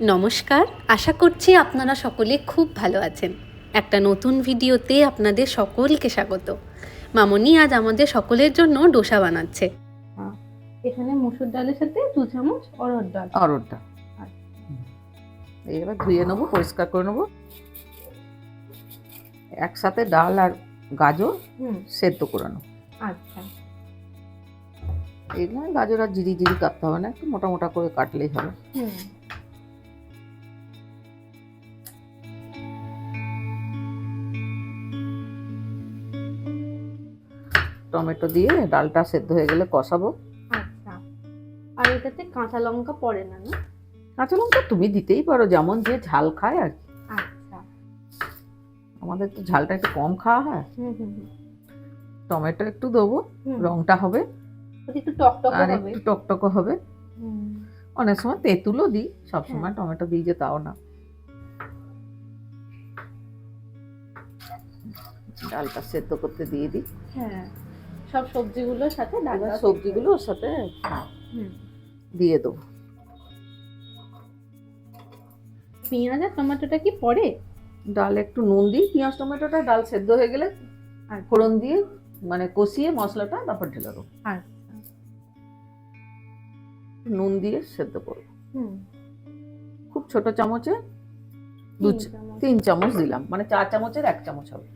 নমস্কার আশা করছি আপনারা সকলে খুব ভালো আছেন। একটা নতুন ভিডিওতে আপনাদের সকলকে স্বাগত। মামনি আজ আমাদের সকলের জন্য ডোসা বানাচ্ছে। এখানে মুসুর ডালের সাথে দু চামচ অরহর ডাল। অরড়টা এবার ধুয়ে নেব পরিষ্কার করে নেব। একসাথে ডাল আর গাজর সেদ্ধ করে নেব। আচ্ছা। এগুলো গাজর আর জিরি জিরি কাটতে হবে না একটু মোটা মোটা করে কাটলেই হবে। হুম। টমেটো দিয়ে ডালটা সেদ্ধ হয়ে গেলে কষাবো। আচ্ছা। আর এটাতে কাঁচা লঙ্কা পড়ে না না? কাঁচা লঙ্কা তুমি দিতেই পারো যেমন যে ঝাল খায় আর কি। আচ্ছা। আমাদের তো ঝালটা একটু কম খাওয়া হয়। টমেটো একটু দেবো রংটা হবে। একটু টকটক আর হবে। একটু টকটকো হবে। অনেক সময় তেঁতুলও দিই সবসময় হ্যাঁ। টমেটো দিই যে তাও না। ডালটা সেদ্ধ করতে দিয়ে দিই। হ্যাঁ। সব সবজিগুলোর সাথে ডালটা সবজিগুলো ওর সাথে দিয়ে দেবো। পেঁয়াজ আর টমেটোটা কি পড়ে ডাল একটু নুন দিই পেঁয়াজ টমেটোটা ডাল সেদ্ধ হয়ে গেলে আর ফোড়ন দিয়ে মানে কষিয়ে মশলাটা তারপর ঢেলে দেবো। আচ্ছা। নুন দিয়ে সেদ্ধ করব। খুব ছোট চামচে দু। তিন চামচ। দিলাম মানে চার চামচের এক চামচ হবে।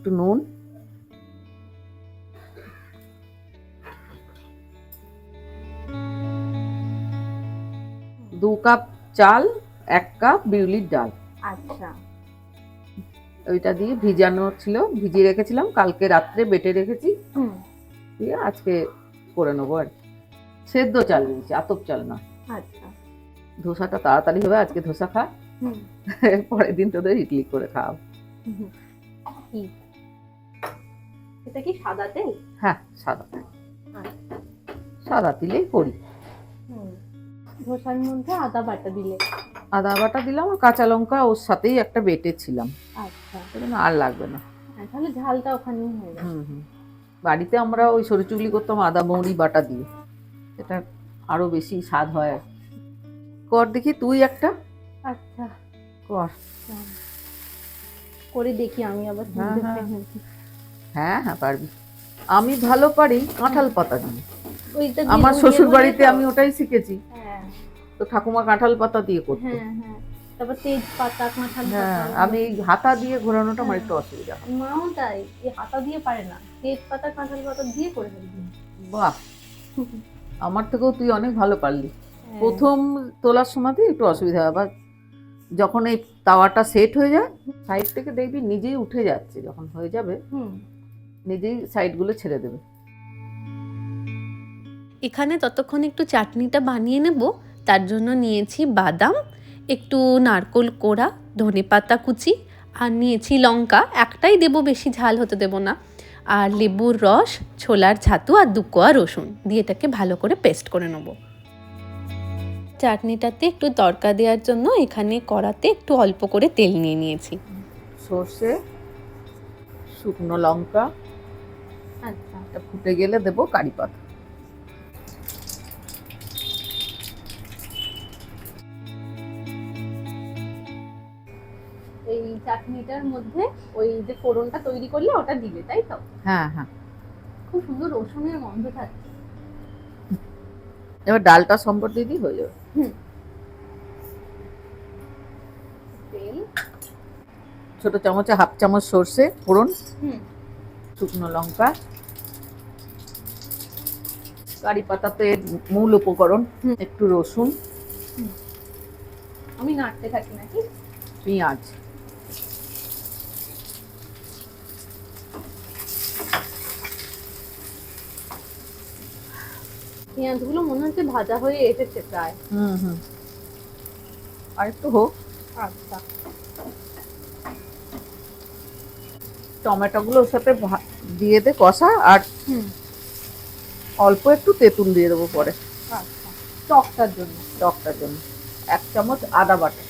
একটু নুন। দু কাপ চাল এক কাপ বিউলির ডাল। আচ্ছা। ওইটা দিয়ে ভিজানো ছিল ভিজিয়ে রেখেছিলাম। কালকে রাত্রে বেটে রেখেছি। দিয়ে আজকে করে নেব আর কি। সেদ্ধ চাল নিয়েছি আতপ চাল না। আচ্ছা। ধোসাটা তাড়াতাড়ি হবে আজকে ধোসা খা। পরের দিন তোদের ইডলি করে খাও? এটা কি সাদা তেল? হ্যাঁ সাদা। আচ্ছা। সাদা দিলেই করি। ধোসার মধ্যে আদা বাটা দিলে। আদা বাটা দিলাম আর কাঁচা লঙ্কা ওর সাথেই একটা বেটে ছিলাম আচ্ছা আর লাগবে না। হ্যাঁ, তাহলে ঝালটা ওখানেই হয়ে যাবে হুম হুম। বাড়িতে আমরা ওই সরু চুগলি করতাম আদা মৌরি বাটা দিয়ে। এটা আরও বেশি স্বাদ হয় আর কর দেখি তুই একটা। আচ্ছা। কর। করে দেখি আমি আবার হ্যাঁ, হ্যাঁ। পারবি। আমি ভালো পারি কাঁঠাল পাতা দিয়ে। আমার শ্বশুর বাড়িতে আমি ওটাই শিখেছি। হ্যাঁ। তো ঠাকুমা কাঁঠাল পাতা দিয়ে করতো। হ্যাঁ হ্যাঁ। তারপর তেজপাতা কাঁঠাল হ্যাঁ আমি হাতা দিয়ে ঘোরানোটা আমার একটু অসুবিধা। মাও তাই এই হাতা দিয়ে পারে না। তেজপাতা কাঁঠাল পাতা দিয়ে করে ফেলবি। বাহ! আমার থেকেও তুই অনেক ভালো পারলি। প্রথম তোলার সময়তে একটু অসুবিধা হয় আবার যখন এই তাওয়াটা সেট হয়ে যায় সাইড থেকে দেখবি নিজেই উঠে যাচ্ছে যখন হয়ে যাবে। হুম। নিজেই সাইডগুলো ছেড়ে দেবে। এখানে ততক্ষণ একটু চাটনিটা বানিয়ে নেব তার জন্য নিয়েছি বাদাম একটু নারকোল কোড়া ধনে পাতা কুচি আর নিয়েছি লঙ্কা। একটাই দেব বেশি ঝাল হতে দেব না। আর লেবুর রস ছোলার ছাতু আর দু কোয়া রসুন দিয়ে এটাকে ভালো করে পেস্ট করে নেব। চাটনিটাতে একটু তড়কা দেওয়ার জন্য এখানে কড়াতে একটু অল্প করে তেল নিয়ে নিয়েছি। সর্ষে শুকনো লঙ্কা আচ্ছা। এটা ফুটে গেলে দেবো কারি পাতা। এই চাটনিটার মধ্যে ওই যে ফোড়নটা তৈরি করলে ওটা দিবে তাই তো? হ্যাঁ হ্যাঁ। খুব সুন্দর রসুনের গন্ধ থাকছে। এবার ডালটা সম্পর দিয়ে দিই হয়ে যাবে। তেল। ছোট চামচে হাফ চামচ সর্ষে ফোড়ন। হুম। শুকনো লঙ্কা। কারি পাতাতে মূল উপকরণ একটু রসুন। আমি নাড়তে থাকি নাকি? পেঁয়াজ। পেঁয়াজগুলো মনে হচ্ছে ভাজা হয়ে এসেছে প্রায়। হুম হুম। আর একটু হোক। আচ্ছা। ওর সাথে দিয়ে দে কষা আর অল্প একটু তেঁতুল দিয়ে দেবো পরে। আচ্ছা, টকটার জন্য। টকটার জন্য। এক চামচ আদা বাটা।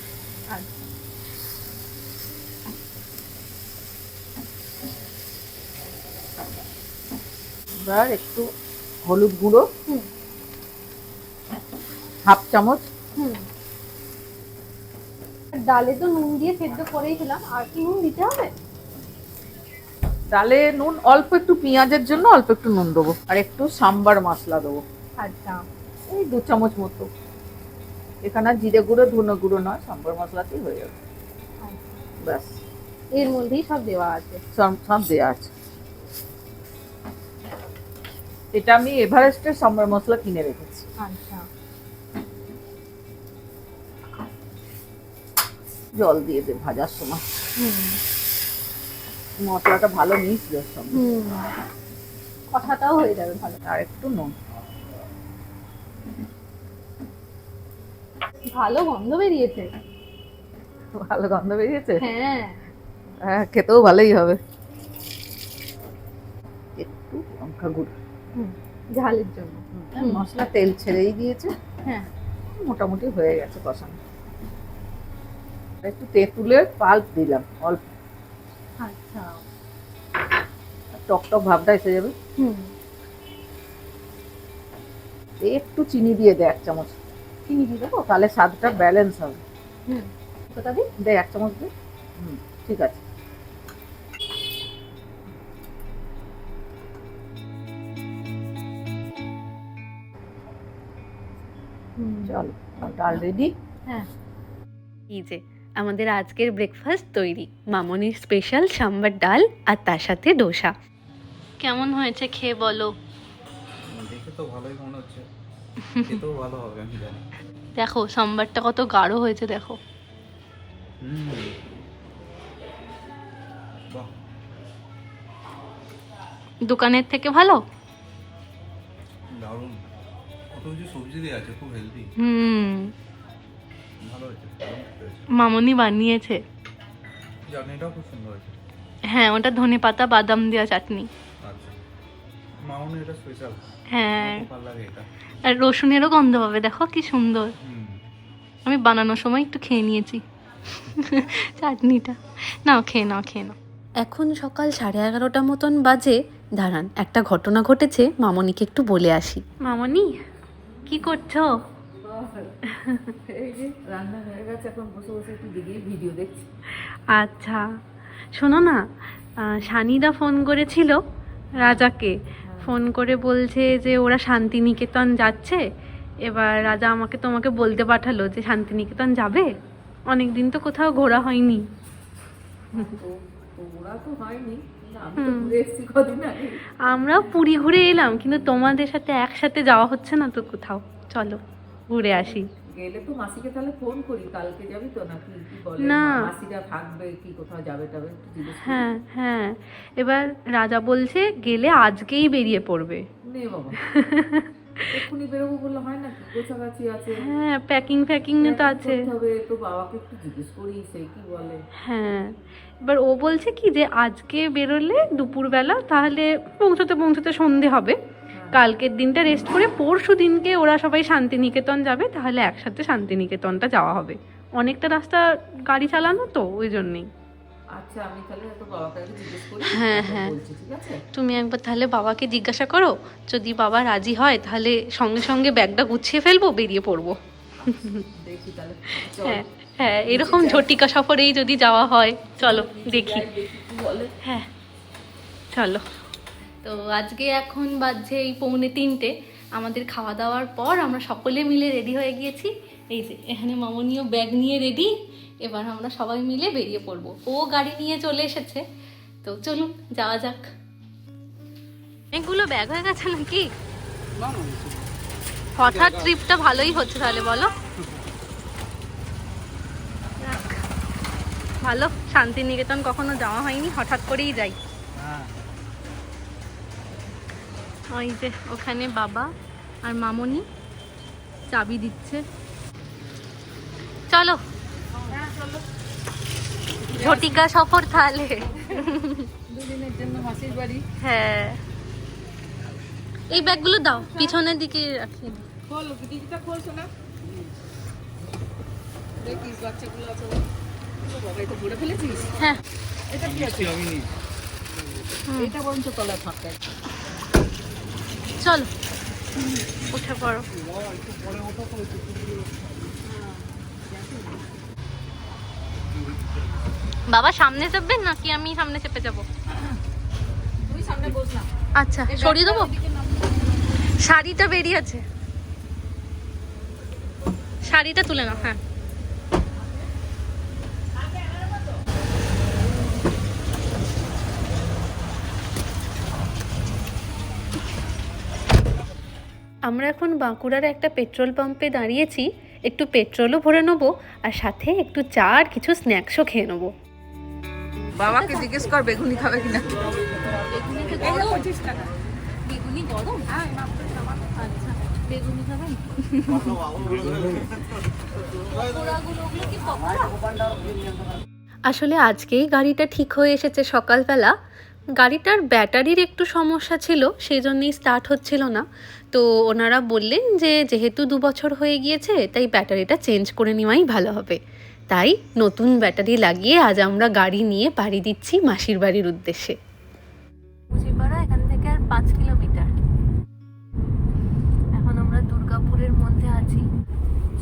এবার একটু হলুদ গুঁড়ো। হাফ চামচ। ডালে তো নুন দিয়ে সেদ্ধ করেই ছিলাম আর কি নুন দিতে হবে? ডালে নুন অল্প একটু পেঁয়াজের জন্য অল্প একটু নুন দেবো। আর একটু সাম্বার মশলা দেবো। আচ্ছা। এই দু চামচ মতো। এখানে জিরে গুঁড়ো ধনে গুঁড়ো নয় সাম্বার মশলাতেই হয়ে যাবে। ব্যাস। এর মধ্যেই সব দেওয়া আছে। সব সব দেওয়া আছে। এটা আমি এভারেস্টের সাম্বার মশলা কিনে রেখেছি। আচ্ছা। জল দিয়ে দে ভাজার সময়। হুম। মশলাটা ভালো মিশবে ওর সঙ্গে কথাটাও হয়ে যাবে ভালো। আর একটু নুন। ভালো গন্ধ বেরিয়েছে। ভালো গন্ধ বেরিয়েছে? হ্যাঁ। হ্যাঁ খেতেও ভালোই হবে। একটু লঙ্কা গুঁড়ো। ঝালের জন্য। মশলা তেল ছেড়েই দিয়েছে। হ্যাঁ। মোটামুটি হয়ে গেছে কষানো। একটু তেঁতুলের পাল্প দিলাম অল্প। আচ্ছা। টক টক ভাবটা এসে যাবে। হুম। একটু চিনি দিয়ে দে এক চামচ। চিনি দিয়ে দেবো? তাহলে স্বাদটা ব্যালেন্স হবে। হুম। কোথা দিই দে এক চামচ দে। হুম ঠিক আছে। হুম। চলো ডাল রেডি হ্যাঁ। এই যে আমাদের আজকের ব্রেকফাস্ট তৈরি। মামনির স্পেশাল সাম্বার ডাল আর তার সাথে ডোসা কেমন হয়েছে খেয়ে বলো? দেখে তো ভালোই মনে হচ্ছে। খেতেও ভালো হবে আমি জানি। দেখো সাম্বারটা কত গাঢ় হয়েছে দেখো। দোকানের থেকে ভালো? দারুণ। কত কিছু সবজি দিয়ে আছে খুব হেলদি হুম। মামনি বানিয়েছে। চাটনিটাও খুব সুন্দর হয়েছে। হ্যাঁ ওটা ধনে পাতা বাদাম দেওয়া চাটনি। আচ্ছা। মামনি এটা স্পেশাল হ্যাঁ। খুব ভালো লাগে এটা। আর রসুনেরও গন্ধ পাবে দেখো কি সুন্দর। আমি বানানোর সময় একটু খেয়ে নিয়েছি। চাটনিটা। নাও খেয়ে নাও খেয়ে নাও। এখন সকাল সাড়ে এগারোটা মতন বাজে। দাঁড়ান একটা ঘটনা ঘটেছে মামনিকে একটু বলে আসি। মামনি কি করছ? রান্না হয়ে গেছে এখন বসে বসে একটু দিকে ভিডিও দেখছি। আচ্ছা। শোনো না সানিদা ফোন করেছিল রাজাকে। ফোন করে বলছে যে ওরা শান্তিনিকেতন যাচ্ছে। এবার রাজা আমাকে তোমাকে বলতে পাঠালো যে শান্তিনিকেতন যাবে? অনেক দিন তো কোথাও ঘোরা হয়নি। তো হয়নি। কিন্তু আমি তো হুম। ঘুরে এসেছি কদিন আগে। আমরাও পুরী ঘুরে এলাম কিন্তু তোমাদের সাথে একসাথে যাওয়া হচ্ছে না তো কোথাও। চলো। ঘুরে আসি। গেলে তো মাসিকে তাহলে ফোন করি কালকে যাবি তো নাকি কি বলে? না। মাসিরা থাকবে কি কোথাও যাবে টাবে। হ্যাঁ হ্যাঁ। এবার রাজা বলছে গেলে আজকেই বেরিয়ে পড়বে। নে বাবা। এক্ষুনি বেরোবো বললে হয় নাকি গোছাগাছি আছে। হ্যাঁ প্যাকিং ফ্যাকিং তো আছে। করতে হবে তো বাবাকে একটু জিজ্ঞেস করি সে কি বলে? হ্যাঁ। এবার ও বলছে কি যে আজকে বেরোলে দুপুরবেলা তাহলে পৌঁছতে পৌঁছতে সন্ধে হবে। কালকের দিনটা রেস্ট করে পরশু দিনকে ওরা সবাই শান্তিনিকেতন যাবে তাহলে একসাথে শান্তিনিকেতনটা যাওয়া হবে। অনেকটা রাস্তা গাড়ি চালানো তো ওই জন্যেই। আচ্ছা আমি তাহলে তো বাবাকে আগে জিজ্ঞেস করি হ্যাঁ, হ্যাঁ। বলছি ঠিক আছে? তুমি একবার তাহলে বাবাকে জিজ্ঞাসা করো যদি বাবা রাজি হয় তাহলে সঙ্গে সঙ্গে ব্যাগটা গুছিয়ে ফেলব বেরিয়ে পড়ব। দেখি তাহলে। চল। হ্যাঁ হ্যাঁ এরকম ঝটিকা সফরেই যদি যাওয়া হয় চলো দেখি। হ্যাঁ চলো। তো আজকে এখন বাজছে এই পৌনে তিনটে। আমাদের খাওয়া দাওয়ার পর আমরা সকলে মিলে রেডি হয়ে গিয়েছি। এই যে এখানে মামনিও ব্যাগ নিয়ে রেডি এবার আমরা সবাই মিলে বেরিয়ে পড়ব। ও গাড়ি নিয়ে চলে এসেছে। তো চলুন যাওয়া যাক। অনেকগুলো ব্যাগ হয়ে গেছে নাকি? হঠাৎ ট্রিপটা ভালোই হচ্ছে তাহলে বলো। ভালো। শান্তিনিকেতন কখনো যাওয়া হয়নি হঠাৎ করেই যাই হ্যাঁ ওই যে ওখানে বাবা আর মামনি চাবি দিচ্ছে। চলো। ঝটিকা সফর তাহলে। দুদিনের জন্য মাসির বাড়ি। হ্যাঁ। এই ব্যাগগুলো দাও পিছনের দিকে রাখিয়ে দিই খোল ডিজিটা খোলছো না দেখিস বাচ্চাগুলো আছে। বাবা এটা ভরে ফেলেছিস? হ্যাঁ। এটা কি আছে? আমি নিই। এটা বরঞ্চ তলায় ফাঁকা। চল। উঠে পড়ো। বাবা সামনে চাপবেন নাকি? আমি সামনে চেপে যাব। আচ্ছা সরিয়ে দেবো? শাড়িটা বেরিয়ে আছে শাড়িটা তুলে নাও হ্যাঁ। আমরা এখন বাঁকুড়ার একটা পেট্রোল পাম্পে দাঁড়িয়েছি একটু পেট্রোলও ভরে নেব আর সাথে একটু চা আর কিছু স্ন্যাক্সও খেয়ে নেব। বাবাকে জিজ্ঞেস কর বেগুনি খাবে কিনা। বেগুনি গরম? আচ্ছা বেগুনি খাবেন আসলে আজকেই গাড়িটা ঠিক হয়ে এসেছে সকালবেলা। গাড়িটার ব্যাটারির একটু সমস্যা ছিল, সেই জন্যই স্টার্ট হচ্ছিল না। তো ওনারা বললেন যে, যেহেতু দু বছর হয়ে গিয়েছে, তাই ব্যাটারিটা চেঞ্জ করে নেওয়াই ভালো হবে। তাই নতুন ব্যাটারি লাগিয়ে আজ আমরা গাড়ি নিয়ে পাড়ি দিচ্ছি মাসির বাড়ির উদ্দেশ্যে। এখান থেকে আর পাঁচ কিলোমিটার। এখন আমরা দুর্গাপুরের মধ্যে আছি।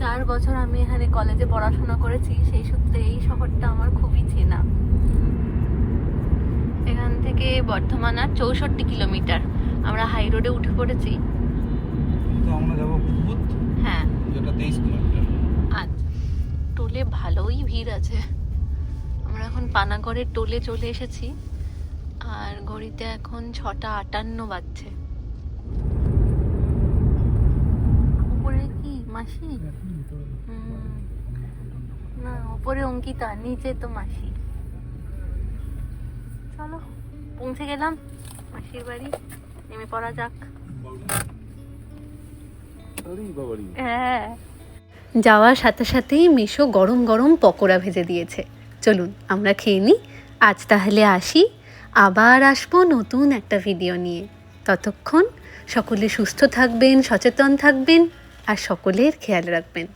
চার বছর আমি এখানে কলেজে পড়াশোনা করেছি, সেই সূত্রে এই শহরটা আমার খুবই চেনা। থেকে বর্ধমান আর চৌষট্টি কিলোমিটার। আমরা হাই রোডে উঠে পড়েছি। তো আমরা যাব বুধ হ্যাঁ। যেটা তেইশ কিলোমিটার। আচ্ছা। টোলে ভালোই ভিড় আছে। আমরা এখন পানাগড়ের টোলে চলে এসেছি। আর ঘড়িতে এখন ছটা আটান্ন বাজছে। উপরে কি মাসি? না উপরে অঙ্কিতা নিচে তো মাসি। চলো। পৌঁছে গেলাম মাসির বাড়ি নেমে পড়া যাক। হ্যাঁ। যাওয়ার সাথে সাথেই মিশো গরম গরম পকোড়া ভেজে দিয়েছে। চলুন আমরা খেয়ে নিই। আজ তাহলে আসি আবার আসব নতুন একটা ভিডিও নিয়ে। ততক্ষণ সকলে সুস্থ থাকবেন সচেতন থাকবেন আর সকলের খেয়াল রাখবেন।